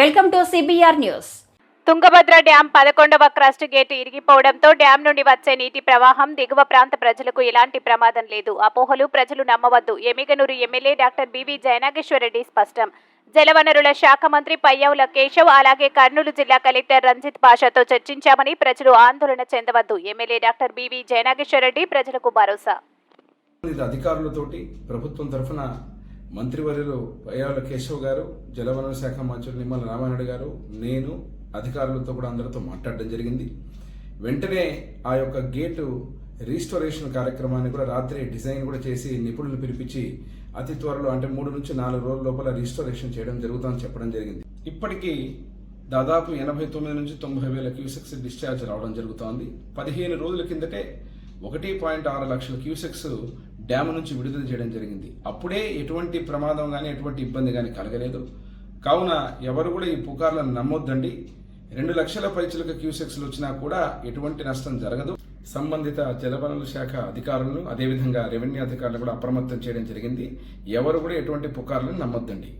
Welcome to CBR news Tungabhadra dam పదకొండవ crest gate ఇరిగిపోవడంతో dam నుండి వచ్చే నీటి ప్రవాహం దిగువ ప్రాంత ప్రజలకు ఎలాంటి ప్రమాదం లేదు. అపోహలు ప్రజలు నమ్మవద్దు. Yemmiganur MLA doctor BV Jaya Nageswara Reddy స్పష్టం. జలవనరుల శాఖ మంత్రి పయ్యావుల కేశవ్ అలాగే కర్నూలు జిల్లా కలెక్టర్ రంజిత్ పాషాతో చర్చించామని ప్రజలు ఆందోళన చెందవద్దు. MLA doctor B V Jayanageswara Reddy ప్రజలకు భరోసా. అధికారులతోటి ప్రభుత్వం తరఫున మంత్రివర్యులు పయ్యాల కేశవ్ గారు జలవనరుల శాఖ మంత్రులు నిమ్మల రామానాయుడు గారు నేను అధికారులతో కూడా అందరితో మాట్లాడడం జరిగింది. వెంటనే ఆ యొక్క గేటు రీస్టోరేషన్ కార్యక్రమాన్ని కూడా రాత్రి డిజైన్ కూడా చేసి నిపుణులు పిలిపించి అతి త్వరలో అంటే మూడు నుంచి నాలుగు రోజుల లోపల రీస్టోరేషన్ చేయడం జరుగుతుందని చెప్పడం జరిగింది. ఇప్పటికీ దాదాపు ఎనభై తొమ్మిది నుంచి తొంభై వేల క్యూసెక్స్ డిశ్చార్జ్ రావడం జరుగుతోంది. పదిహేను రోజుల కిందటే ఒకటి పాయింట్ ఆరు లక్షల క్యూసెక్స్ డ్యామ్ నుంచి విడుదల చేయడం జరిగింది. అప్పుడే ఎటువంటి ప్రమాదం కానీ ఎటువంటి ఇబ్బంది కానీ కలగలేదు. కావున ఎవరు కూడా ఈ పుకార్లను నమ్మొద్దండి. రెండు లక్షల పైచులకు క్యూసెక్స్లు వచ్చినా కూడా ఎటువంటి నష్టం జరగదు. సంబంధిత జలవనరుల శాఖ అధికారులను అదేవిధంగా రెవెన్యూ అధికారులు కూడా అప్రమత్తం చేయడం జరిగింది. ఎవరు కూడా ఎటువంటి పుకార్లను నమ్మొద్దండి.